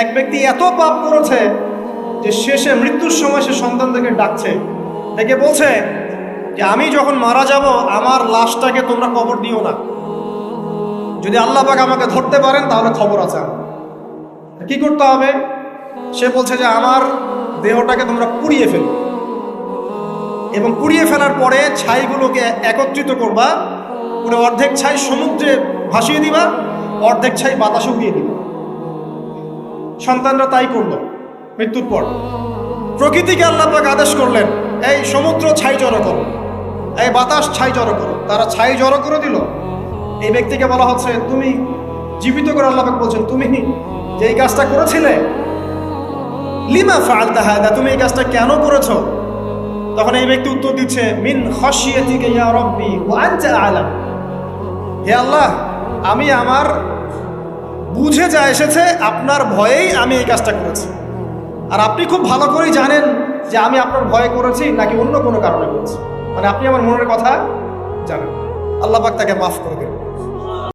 এক ব্যক্তি এত পাপ করেছে যে শেষে মৃত্যুর সময় সে সন্তানদেরকে ডাকছে। ডেকে বলছে যে, আমি যখন মারা যাব, আমার লাশটাকে তোমরা কবর দিও না। যদি আল্লাহ পাক আমাকে ধরতে পারেন, তাহলে খবর আছে কি করতে হবে? সে বলছে যে, আমার দেহটাকে তোমরা পুড়িয়ে ফেলো। এবং পুড়িয়ে ফেলার পরে ছাইগুলোকে একত্রিত করবা, পুরো অর্ধেক ছাই সমুদ্রে ভাসিয়ে দিবা, অর্ধেক ছাই বাতাসে উড়িয়ে দিবা। সন্তানরা তাই করল। মৃত্যুর পর। প্রকৃতিকে আল্লাহ পাক আদেশ করলেন, এই সমুদ্র ছাই জড়ো করো, এই বাতাস ছাই জড়ো করো। তারা ছাই জড়ো করে দিল। এই ব্যক্তিকে বলা হচ্ছে, তুমি জীবিত করে আল্লাহ পাক বলছেন, তুমি যে এই কাজটা করেছিলে, লিমা ফালতা হায়দা তুমি এই কাজটা কেন করেছ? তখন এই ব্যক্তি উত্তর দিচ্ছে, মিন খসিয়াতিকে ইয়া রব্বি, ওয়া আনতা আলাম। হে আল্লাহ, আমি আমার যা এসেছে, আপনার ভয়েই আমি এই কাজটা করেছি। আর আপনি খুব ভালো করেই জানেন যে আমি আপনার ভয়ে করেছি নাকি অন্য কোনো কারণে করেছি। মানে আপনি আমার মনের কথা জানেন। আল্লাহ পাক তাকে মাফ করে দেবেন